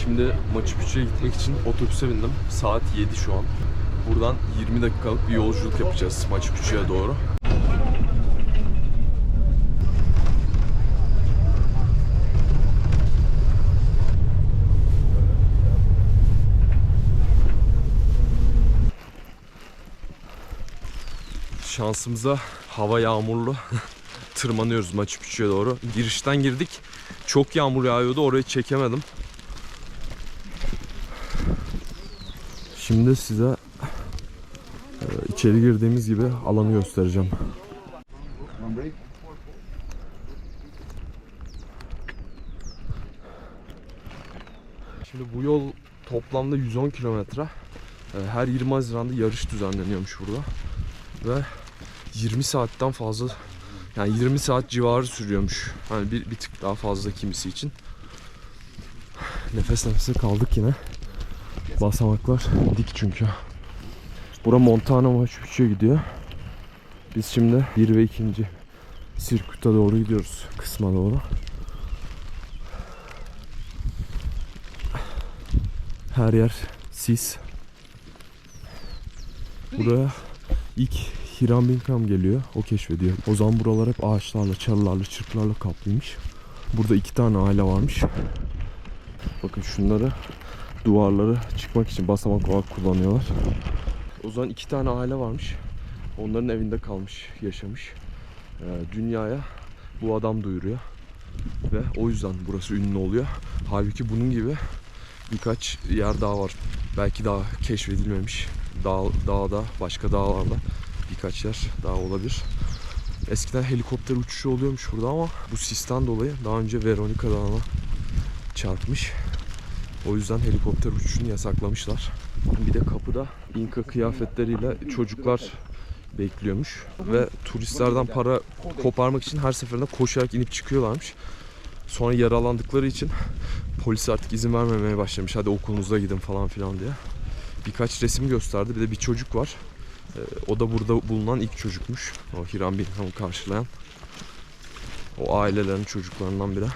Şimdi Machu Picchu'ya gitmek için otobüse bindim. Saat 7 şu an. Buradan 20 dakikalık bir yolculuk yapacağız Machu Picchu'ya doğru. Şansımıza hava yağmurlu. Tırmanıyoruz Machu Picchu'ya doğru. Girişten girdik. Çok yağmur yağıyordu. Orayı çekemedim. Şimdi size e, içeri girdiğimiz gibi alanı göstereceğim. Şimdi bu yol toplamda 110 kilometre. E, Her 20 Haziran'da yarış düzenleniyormuş burada. Ve 20 saatten fazla yani 20 saat civarı sürüyormuş. Hani bir, bir tık daha fazla kimisi için. Nefes nefese kaldık yine. Basamaklar dik çünkü. Bura Montana Machu Picchu'ya gidiyor. Biz şimdi 1 ve 2. sirküte doğru gidiyoruz. Kısma doğru. Her yer sis. Buraya ilk Hiram Bingham geliyor. O keşfediyor. O zaman buralar hep ağaçlarla, çalılarla, çırplarla kaplıymış. Burada iki tane aile varmış. Bakın şunları duvarları çıkmak için basamak olarak kullanıyorlar. O zaman iki tane aile varmış. Onların evinde kalmış, yaşamış. Ee, dünyaya bu adam duyuruyor. Ve o yüzden burası ünlü oluyor. Halbuki bunun gibi birkaç yer daha var. Belki daha keşfedilmemiş. Dağ, dağda, başka dağlarda birkaç yer daha olabilir. Eskiden helikopter uçuşu oluyormuş burada ama bu sisten dolayı daha önce Veronica Dağı'na çarpmış. O yüzden helikopter uçuşunu yasaklamışlar. Bir de kapıda İnka kıyafetleriyle çocuklar bekliyormuş. Ve turistlerden para koparmak için her seferinde koşarak inip çıkıyorlarmış. Sonra yaralandıkları için polis artık izin vermemeye başlamış. Hadi okulunuza gidin falan filan diye. Birkaç resim gösterdi. Bir de bir çocuk var. Ee, o da burada bulunan ilk çocukmuş. O Hiram Binham'ı karşılayan. O ailelerin çocuklarından biri.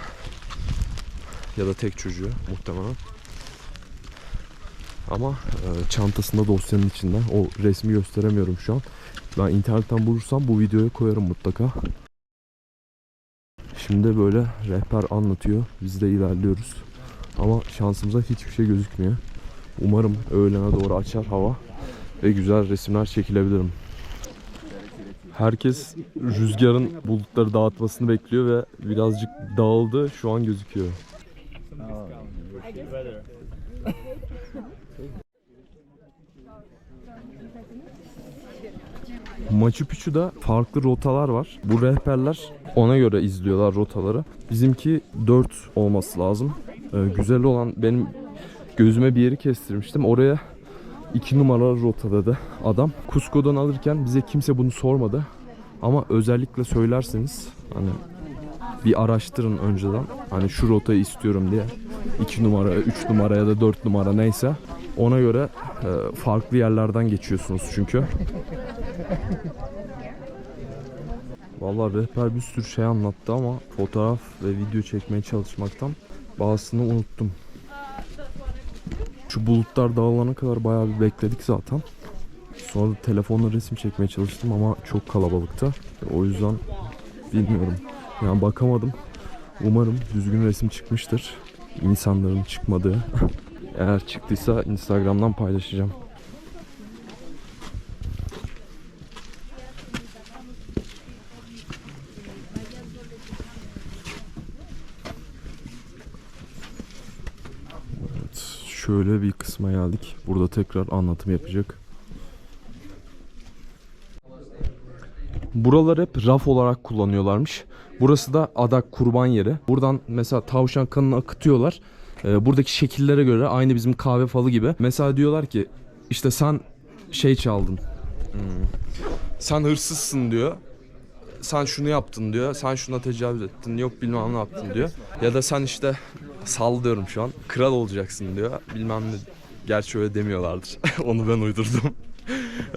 Ya da tek çocuğu muhtemelen. Ama e, çantasında dosyanın içinden. O resmi gösteremiyorum şu an. Ben internetten bulursam bu videoya koyarım mutlaka. Şimdi böyle rehber anlatıyor. Biz de ilerliyoruz. Ama şansımıza hiçbir şey gözükmüyor. Umarım öğlene doğru açar hava ve güzel resimler çekilebilirim. Herkes rüzgarın bulutları dağıtmasını bekliyor ve birazcık dağıldı. Şu an gözüküyor. Machu Picchu'da farklı rotalar var. Bu rehberler ona göre izliyorlar rotaları. Bizimki 4 olması lazım. Ee, güzel olan benim gözüme bir yeri kestirmiştim. Oraya 2 numaralı rota dedi adam. Cusco'dan alırken bize kimse bunu sormadı. Ama özellikle söylerseniz hani bir araştırın önceden. Hani şu rotayı istiyorum diye. 2 numara, 3 numara ya da 4 numara neyse. Ona göre e, farklı yerlerden geçiyorsunuz çünkü. Vallahi rehber bir sürü şey anlattı ama fotoğraf ve video çekmeye çalışmaktan bazısını unuttum. Şu bulutlar dağılana kadar bayağı bir bekledik zaten. Sonra da telefonla resim çekmeye çalıştım ama çok kalabalıktı. O yüzden bilmiyorum. Yani bakamadım. Umarım düzgün resim çıkmıştır. İnsanların çıkmadığı. Eğer çıktıysa Instagram'dan paylaşacağım. Evet, şöyle bir kısma geldik. Burada tekrar anlatım yapacak. Buralar hep raf olarak kullanıyorlarmış. Burası da adak kurban yeri. Buradan mesela tavşan kanını akıtıyorlar. Ee, buradaki şekillere göre aynı bizim kahve falı gibi. Mesela diyorlar ki işte sen şey çaldın. Hmm. Sen hırsızsın diyor. Sen şunu yaptın diyor. Sen şuna tecavüz ettin. Yok bilmem ne yaptın diyor. Ya da sen işte sallıyorum şu an. Kral olacaksın diyor. Bilmem ne. Gerçi öyle demiyorlardır. Onu ben uydurdum.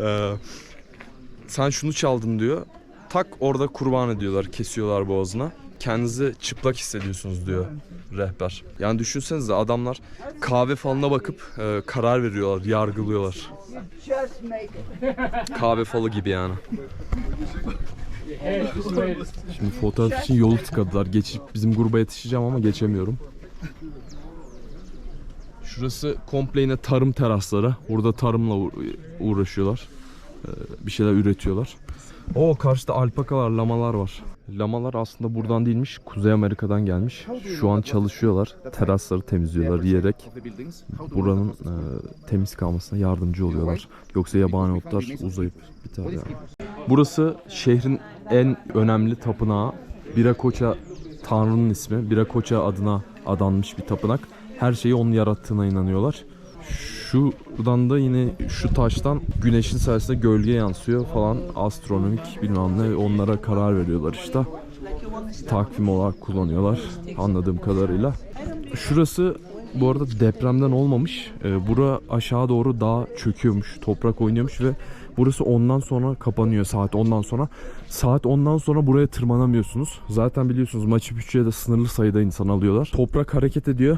Ee, sen şunu çaldın diyor. Tak orada kurban ediyorlar, kesiyorlar boğazına. Kendinizi çıplak hissediyorsunuz diyor rehber. Yani düşünsenize adamlar kahve falına bakıp e, karar veriyorlar, yargılıyorlar. Kahve falı gibi yani. Şimdi fotoğraf için yolu tıkadılar. Geçip bizim gruba yetişeceğim ama geçemiyorum. Şurası komple yine tarım terasları. Burada tarımla uğra- uğraşıyorlar. Ee, Bir şeyler üretiyorlar. O karşıda alpakalar, lamalar var. Lamalar aslında buradan değilmiş, Kuzey Amerika'dan gelmiş. Şu an çalışıyorlar. Terasları temizliyorlar yiyerek. Buranın e, temiz kalmasına yardımcı oluyorlar. Yoksa yabani otlar uzayıp biter yani. Burası şehrin en önemli tapınağı. Birakoça Tanrı'nın ismi. Birakoça adına adanmış bir tapınak. Her şeyi onun yarattığına inanıyorlar. Şuradan da yine şu taştan güneşin sayesinde gölge yansıyor falan astronomik bilmem ne onlara karar veriyorlar işte. Takvim olarak kullanıyorlar anladığım kadarıyla. Şurası bu arada depremden olmamış. Ee, bura aşağı doğru dağ çöküyormuş, toprak oynuyormuş ve burası ondan sonra kapanıyor saat ondan sonra. Saat ondan sonra buraya tırmanamıyorsunuz. Zaten biliyorsunuz Machu Picchu'ya da sınırlı sayıda insan alıyorlar. Toprak hareket ediyor.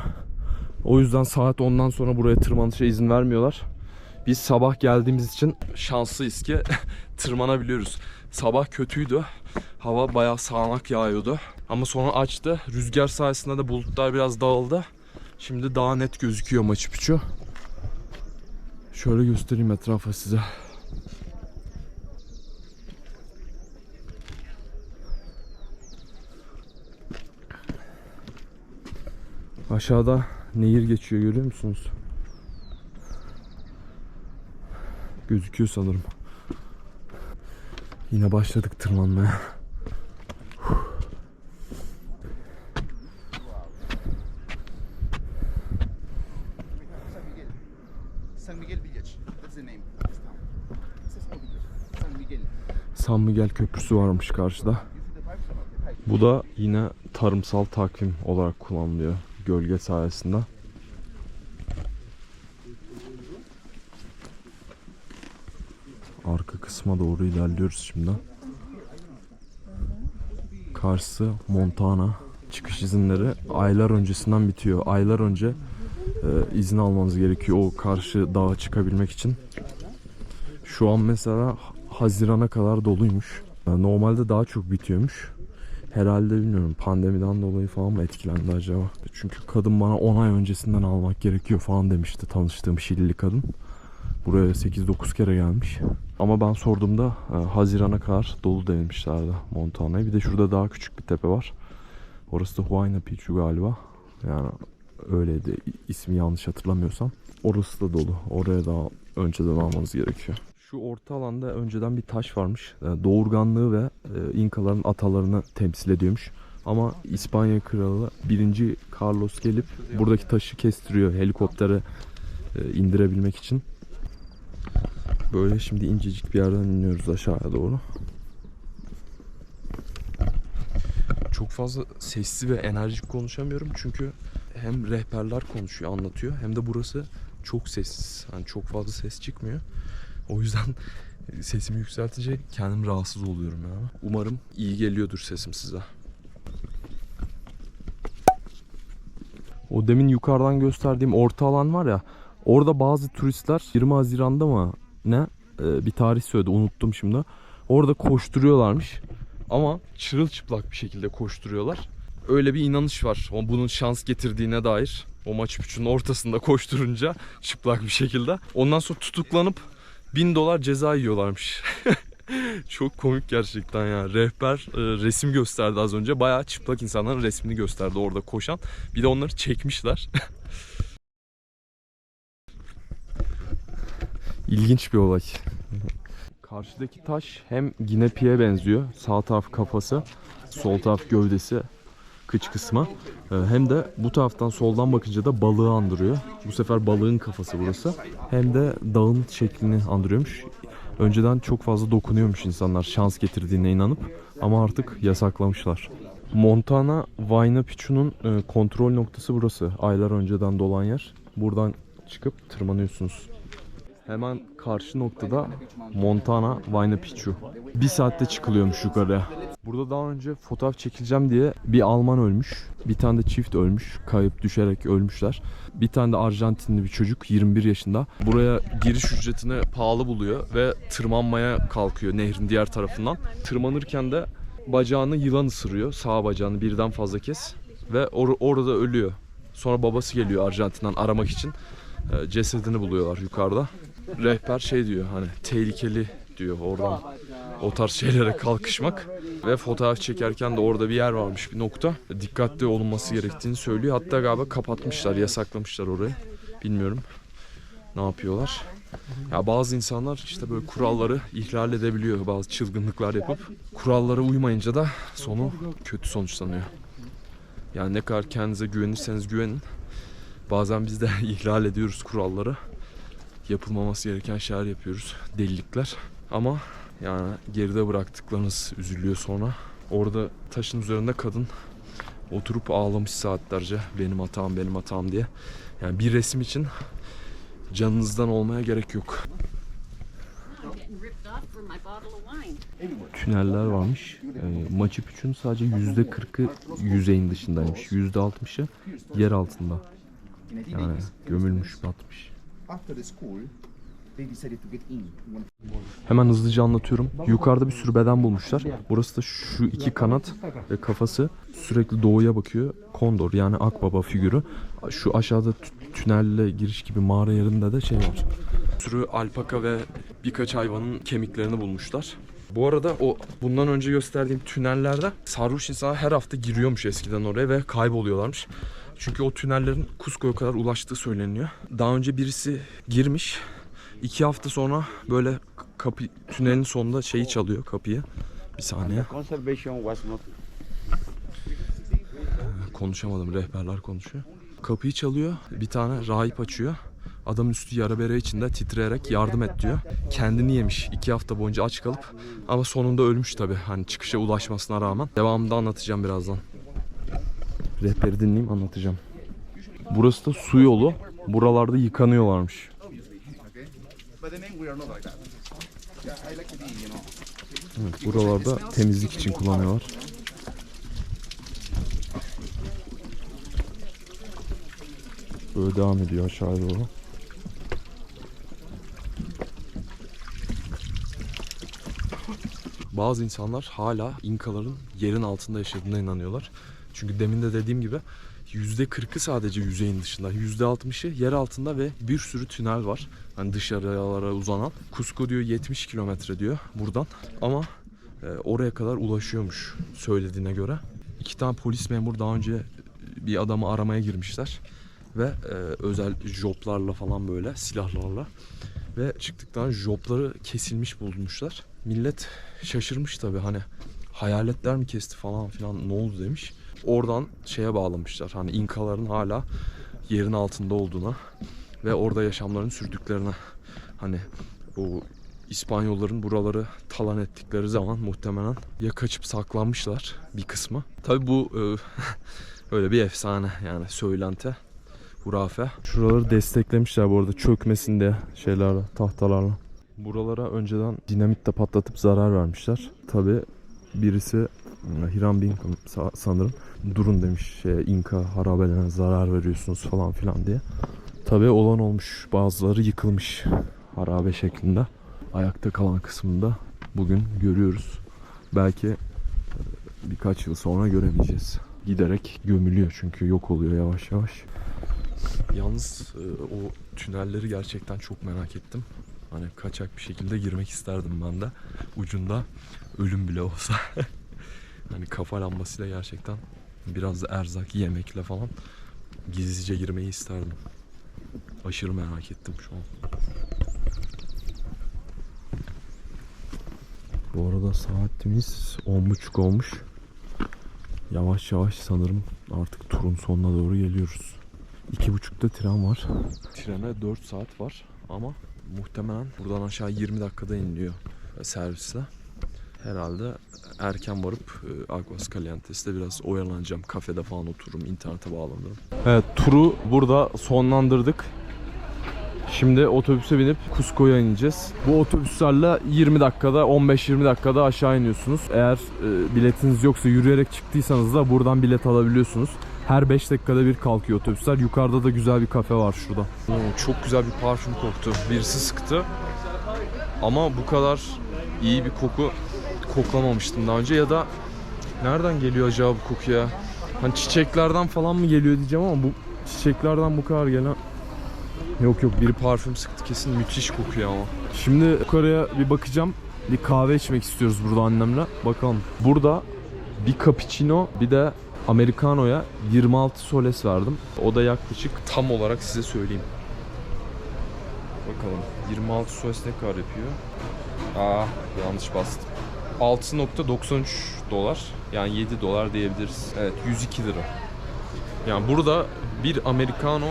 O yüzden saat ondan sonra buraya tırmanışa izin vermiyorlar. Biz sabah geldiğimiz için şanslıyız ki tırmanabiliyoruz. Sabah kötüydü. Hava bayağı sağanak yağıyordu. Ama sonra açtı. Rüzgar sayesinde de bulutlar biraz dağıldı. Şimdi daha net gözüküyor Machu Picchu. Şöyle göstereyim etrafa size. Aşağıda nehir geçiyor görüyor musunuz? Gözüküyor sanırım. Yine başladık tırmanmaya. San Miguel Köprüsü varmış karşıda. Bu da yine tarımsal takvim olarak kullanılıyor gölge sayesinde. Arka kısma doğru ilerliyoruz şimdi. Karşısı Montana. Çıkış izinleri aylar öncesinden bitiyor. Aylar önce e, izin almanız gerekiyor o karşı dağa çıkabilmek için. Şu an mesela Haziran'a kadar doluymuş. E, Normalde daha çok bitiyormuş. Herhalde bilmiyorum pandemiden dolayı falan mı etkilendi acaba? Çünkü kadın bana 10 ay öncesinden almak gerekiyor falan demişti tanıştığım Şilili kadın. Buraya 8-9 kere gelmiş. Ama ben sorduğumda e, Haziran'a kadar dolu demişlerdi Montana'ya. Bir de şurada daha küçük bir tepe var. Orası da Huayna Picchu galiba. Yani öyleydi ismi yanlış hatırlamıyorsam. Orası da dolu. Oraya daha önceden almanız gerekiyor. Şu orta alanda önceden bir taş varmış. E, Doğurganlığı ve e, İnkaların atalarını temsil ediyormuş. Ama İspanya kralı 1. Carlos gelip buradaki taşı kestiriyor helikoptere e, indirebilmek için. Böyle şimdi incecik bir yerden iniyoruz aşağıya doğru. Çok fazla sessiz ve enerjik konuşamıyorum çünkü hem rehberler konuşuyor, anlatıyor hem de burası çok sessiz. Yani çok fazla ses çıkmıyor. O yüzden sesimi yükseltince kendim rahatsız oluyorum ya. Umarım iyi geliyordur sesim size. O demin yukarıdan gösterdiğim orta alan var ya. Orada bazı turistler 20 Haziran'da mı ne Ee, bir tarih söyledi unuttum şimdi. Orada koşturuyorlarmış. Ama çırılçıplak bir şekilde koşturuyorlar. Öyle bir inanış var. O bunun şans getirdiğine dair. O Machu Picchu'nun ortasında koşturunca çıplak bir şekilde. Ondan sonra tutuklanıp 1000 dolar ceza yiyorlarmış. Çok komik gerçekten ya. Rehber e, resim gösterdi az önce. Bayağı çıplak insanların resmini gösterdi orada koşan. Bir de onları çekmişler. İlginç bir olay. Karşıdaki taş hem ginepiye benziyor. Sağ taraf kafası, sol taraf gövdesi, kıç kısmı. Ee, Hem de bu taraftan soldan bakınca da balığı andırıyor. Bu sefer balığın kafası burası. Hem de dağın şeklini andırıyormuş. Önceden çok fazla dokunuyormuş insanlar şans getirdiğine inanıp ama artık yasaklamışlar. Montana Huayna Picchu'nun e, kontrol noktası burası. Aylar önceden dolan yer. Buradan çıkıp tırmanıyorsunuz. Hemen karşı noktada Montana Huayna Picchu. Bir saatte çıkılıyormuş yukarıya. Burada daha önce fotoğraf çekileceğim diye bir Alman ölmüş. Bir tane de çift ölmüş. Kayıp düşerek ölmüşler. Bir tane de Arjantinli bir çocuk 21 yaşında. Buraya giriş ücretini pahalı buluyor ve tırmanmaya kalkıyor nehrin diğer tarafından. Tırmanırken de bacağını yılan ısırıyor. Sağ bacağını birden fazla kez. Ve or- orada ölüyor. Sonra babası geliyor Arjantin'den aramak için. Ee, cesedini buluyorlar yukarıda. Rehber şey diyor hani tehlikeli diyor oradan o tarz şeylere kalkışmak. Ve fotoğraf çekerken de orada bir yer varmış bir nokta. Dikkatli olunması gerektiğini söylüyor. Hatta galiba kapatmışlar yasaklamışlar orayı. Bilmiyorum ne yapıyorlar. Ya bazı insanlar işte böyle kuralları ihlal edebiliyor bazı çılgınlıklar yapıp. Kurallara uymayınca da sonu kötü sonuçlanıyor. Yani ne kadar kendinize güvenirseniz güvenin. Bazen biz de ihlal ediyoruz kuralları yapılmaması gereken şeyler yapıyoruz delilikler ama yani geride bıraktıklarınız üzülüyor sonra. Orada taşın üzerinde kadın oturup ağlamış saatlerce benim hatam benim hatam diye. Yani bir resim için canınızdan olmaya gerek yok. Tüneller varmış. Ee, Machu Picchu'nun sadece %40'ı yüzeyin dışındaymış. %60'ı yer altında. In 1980s, Yani gömülmüş batmış. After the school, they decided to get in. One Hemen hızlıca anlatıyorum. Yukarıda bir sürü beden bulmuşlar. Burası da şu iki kanat ve kafası sürekli doğuya bakıyor. Kondor yani akbaba figürü. Şu aşağıda tü- tünelle giriş gibi mağara yerinde de şey var. Bir sürü alpaka ve birkaç hayvanın kemiklerini bulmuşlar. Bu arada o bundan önce gösterdiğim tünellerde sarhoş insanlar her hafta giriyormuş eskiden oraya ve kayboluyorlarmış. Çünkü o tünellerin Cusco'ya kadar ulaştığı söyleniyor. Daha önce birisi girmiş. iki hafta sonra böyle kapı tünelin sonunda şeyi çalıyor kapıyı. Bir saniye. Konuşamadım rehberler konuşuyor. Kapıyı çalıyor. Bir tane rahip açıyor. Adamın üstü yara bere içinde titreyerek yardım et diyor. Kendini yemiş iki hafta boyunca aç kalıp ama sonunda ölmüş tabi hani çıkışa ulaşmasına rağmen. Devamında anlatacağım birazdan. Rehberi dinleyeyim anlatacağım. Burası da su yolu. Buralarda yıkanıyorlarmış. Evet, buralarda temizlik için kullanıyorlar. Böyle devam ediyor aşağıya doğru. Bazı insanlar hala İnkaların yerin altında yaşadığına inanıyorlar. Çünkü demin de dediğim gibi %40'ı sadece yüzeyin dışında. %60'ı yer altında ve bir sürü tünel var. Hani dışarılara uzanan. Cusco diyor 70 kilometre diyor buradan. Ama e, oraya kadar ulaşıyormuş söylediğine göre. İki tane polis memur daha önce bir adamı aramaya girmişler. Ve e, özel joplarla falan böyle silahlarla. Ve çıktıktan jopları kesilmiş bulmuşlar. Millet şaşırmış tabi hani hayaletler mi kesti falan filan ne oldu demiş. Oradan şeye bağlamışlar hani İnkaların hala yerin altında olduğuna ve orada yaşamlarını sürdüklerine. Hani bu İspanyolların buraları talan ettikleri zaman muhtemelen ya kaçıp saklanmışlar bir kısmı. Tabi bu e, öyle bir efsane yani söylenti. Hurafe. Şuraları desteklemişler bu arada çökmesin diye şeylerle, tahtalarla. Buralara önceden dinamitle patlatıp zarar vermişler. Tabi birisi e, Hiram Bin sa- sanırım durun demiş şey, İnka harabelerine zarar veriyorsunuz falan filan diye. Tabi olan olmuş bazıları yıkılmış harabe şeklinde. Ayakta kalan kısmında bugün görüyoruz. Belki e, birkaç yıl sonra göremeyeceğiz. Giderek gömülüyor çünkü yok oluyor yavaş yavaş. Yalnız e, o tünelleri gerçekten çok merak ettim. Hani kaçak bir şekilde girmek isterdim ben de. Ucunda ölüm bile olsa. hani kafa lambasıyla gerçekten biraz erzak yemekle falan gizlice girmeyi isterdim. Aşırı merak ettim şu an. Bu arada saatimiz 10.30 olmuş. Yavaş yavaş sanırım artık turun sonuna doğru geliyoruz. İki buçukta tren var. Trene 4 saat var ama muhtemelen buradan aşağı 20 dakikada iniliyor servisle. Herhalde erken varıp e, Aguascalientes'te biraz oyalanacağım. Kafede falan otururum, internete bağlanırım. Evet, turu burada sonlandırdık. Şimdi otobüse binip Cusco'ya ineceğiz. Bu otobüslerle 20 dakikada 15-20 dakikada aşağı iniyorsunuz. Eğer e, biletiniz yoksa yürüyerek çıktıysanız da buradan bilet alabiliyorsunuz. Her 5 dakikada bir kalkıyor otobüsler. Yukarıda da güzel bir kafe var şurada. çok güzel bir parfüm koktu. Birisi sıktı. Ama bu kadar iyi bir koku koklamamıştım daha önce ya da nereden geliyor acaba bu koku ya? Hani çiçeklerden falan mı geliyor diyeceğim ama bu çiçeklerden bu kadar gelen Yok yok biri parfüm sıktı kesin müthiş kokuyor ama. Şimdi yukarıya bir bakacağım. Bir kahve içmek istiyoruz burada annemle. Bakalım. Burada bir cappuccino bir de americano'ya 26 soles verdim. O da yaklaşık tam olarak size söyleyeyim. Bakalım 26 soles ne kadar yapıyor? Aa yanlış bastım. 6.93 dolar. Yani 7 dolar diyebiliriz. Evet 102 lira. Yani burada bir americano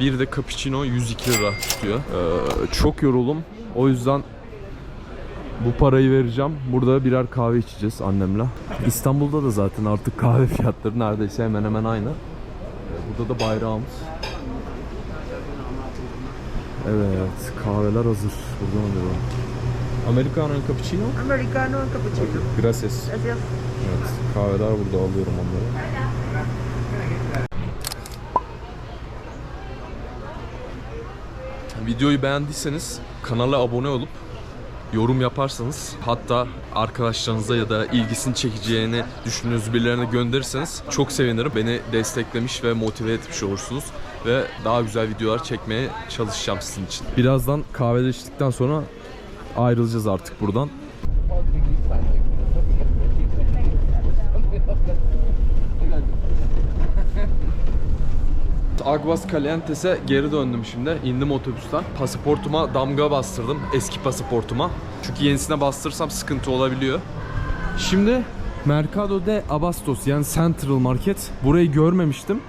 bir de cappuccino 102 lira tutuyor. Ee, çok yoruldum. O yüzden bu parayı vereceğim. Burada birer kahve içeceğiz annemle. İstanbul'da da zaten artık kahve fiyatları neredeyse hemen hemen aynı. Ee, Burada da bayrağımız. Evet, kahveler hazır. Buradan alıyorum. Americano and cappuccino. Americano and cappuccino. Gracias. Gracias. Evet, kahveler burada alıyorum onları. Videoyu beğendiyseniz kanala abone olup yorum yaparsanız hatta arkadaşlarınıza ya da ilgisini çekeceğini düşündüğünüz birilerine gönderirseniz çok sevinirim. Beni desteklemiş ve motive etmiş olursunuz ve daha güzel videolar çekmeye çalışacağım sizin için. Birazdan kahve içtikten sonra ayrılacağız artık buradan. Aguas Calientes'e geri döndüm şimdi. İndim otobüsten. Pasaportuma damga bastırdım. Eski pasaportuma. Çünkü yenisine bastırırsam sıkıntı olabiliyor. Şimdi Mercado de Abastos yani Central Market. Burayı görmemiştim.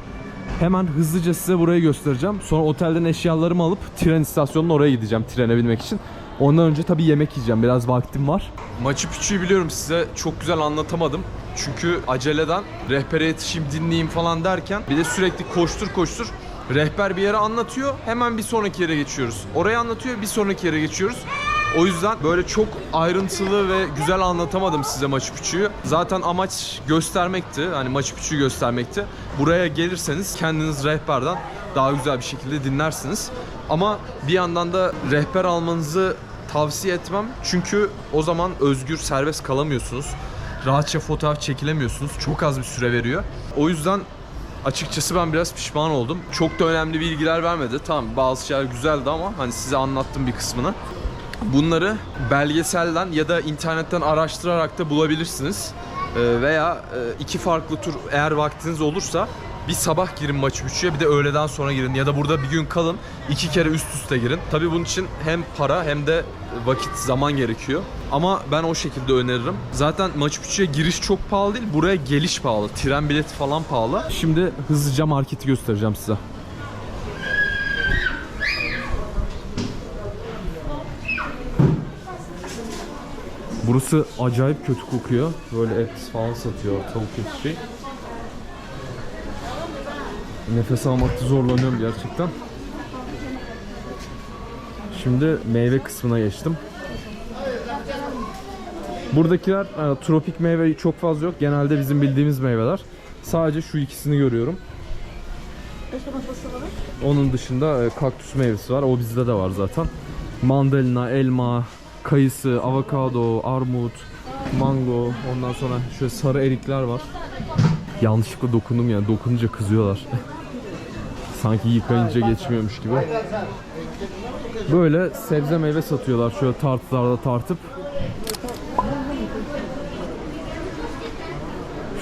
Hemen hızlıca size burayı göstereceğim. Sonra otelden eşyalarımı alıp tren istasyonuna oraya gideceğim trene binmek için. Ondan önce tabii yemek yiyeceğim. Biraz vaktim var. Maçı Picchu'yu biliyorum size çok güzel anlatamadım. Çünkü aceleden rehbere yetişeyim dinleyeyim falan derken bir de sürekli koştur koştur rehber bir yere anlatıyor hemen bir sonraki yere geçiyoruz. Oraya anlatıyor bir sonraki yere geçiyoruz. O yüzden böyle çok ayrıntılı ve güzel anlatamadım size Machu Picchu'yu. Zaten amaç göstermekti. Hani Machu Picchu'yu göstermekti. Buraya gelirseniz kendiniz rehberden daha güzel bir şekilde dinlersiniz. Ama bir yandan da rehber almanızı tavsiye etmem. Çünkü o zaman özgür, serbest kalamıyorsunuz. Rahatça fotoğraf çekilemiyorsunuz. Çok az bir süre veriyor. O yüzden açıkçası ben biraz pişman oldum. Çok da önemli bilgiler vermedi. Tamam bazı şeyler güzeldi ama hani size anlattım bir kısmını. Bunları belgeselden ya da internetten araştırarak da bulabilirsiniz. Ee, veya e, iki farklı tur eğer vaktiniz olursa bir sabah girin Machu Picchu'ya bir de öğleden sonra girin ya da burada bir gün kalın iki kere üst üste girin. Tabii bunun için hem para hem de vakit zaman gerekiyor. Ama ben o şekilde öneririm. Zaten Machu Picchu'ya giriş çok pahalı değil buraya geliş pahalı. Tren bileti falan pahalı. Şimdi hızlıca marketi göstereceğim size. Burası acayip kötü kokuyor. Böyle et falan satıyor, tavuk eti şey. Nefes almakta zorlanıyorum gerçekten. Şimdi meyve kısmına geçtim. Buradakiler e, tropik meyve çok fazla yok. Genelde bizim bildiğimiz meyveler. Sadece şu ikisini görüyorum. Onun dışında e, kaktüs meyvesi var. O bizde de var zaten. Mandalina, elma, kayısı, avokado, armut, mango. Ondan sonra şöyle sarı erikler var. Yanlışlıkla dokundum yani. Dokununca kızıyorlar. Sanki yıkayınca geçmiyormuş gibi. Böyle sebze meyve satıyorlar şöyle tartılarda tartıp.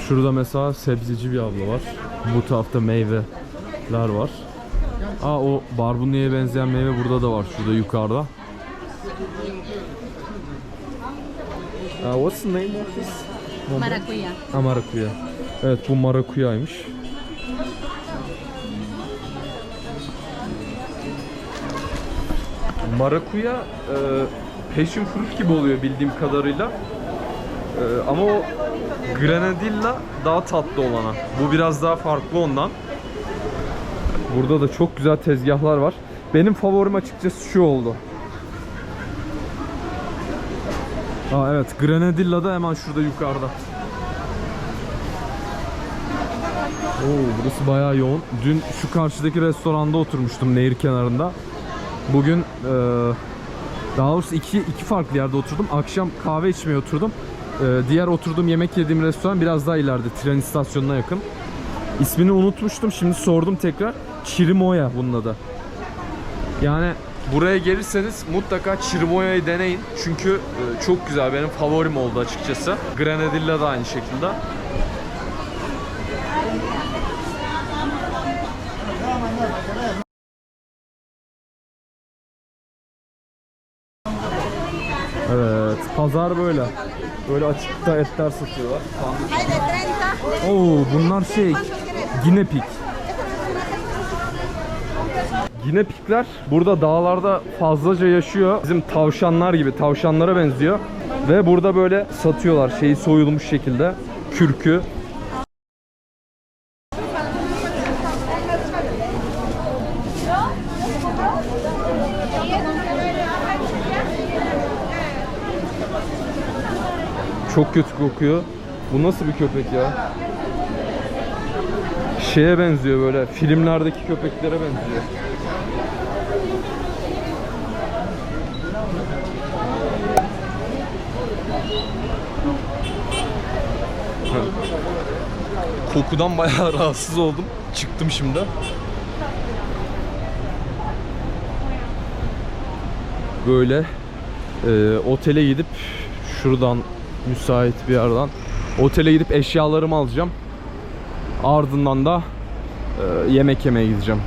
Şurada mesela sebzeci bir abla var. Bu tarafta meyveler var. Aa o barbunya'ya benzeyen meyve burada da var şurada yukarıda. Uh, what's the name of this? Maracuya. Ha marakuya. Evet bu marakuyaymış. Marakuya e, passion fruit gibi oluyor bildiğim kadarıyla. E, ama o granadilla daha tatlı olana. Bu biraz daha farklı ondan. Burada da çok güzel tezgahlar var. Benim favorim açıkçası şu oldu. Aa evet Grenadilla da hemen şurada yukarıda. Oo burası bayağı yoğun. Dün şu karşıdaki restoranda oturmuştum nehir kenarında. Bugün daha doğrusu iki, iki farklı yerde oturdum. Akşam kahve içmeye oturdum. Eee, diğer oturduğum yemek yediğim restoran biraz daha ileride tren istasyonuna yakın. İsmini unutmuştum. Şimdi sordum tekrar. Chirimoya bunun adı. Yani buraya gelirseniz mutlaka Chirimoya'yı deneyin. Çünkü e, çok güzel. Benim favorim oldu açıkçası. Grenadilla da aynı şekilde. Pazar böyle. Böyle açıkta etler satıyorlar. Oo, bunlar şey. Guinea pigler burada dağlarda fazlaca yaşıyor. Bizim tavşanlar gibi, tavşanlara benziyor. Ve burada böyle satıyorlar şeyi soyulmuş şekilde. Kürkü. Çok kötü kokuyor. Bu nasıl bir köpek ya? Şeye benziyor böyle filmlerdeki köpeklere benziyor. Kokudan bayağı rahatsız oldum. Çıktım şimdi. Böyle e, otele gidip şuradan müsait bir yerden otele gidip eşyalarımı alacağım. Ardından da e, yemek yemeye gideceğim.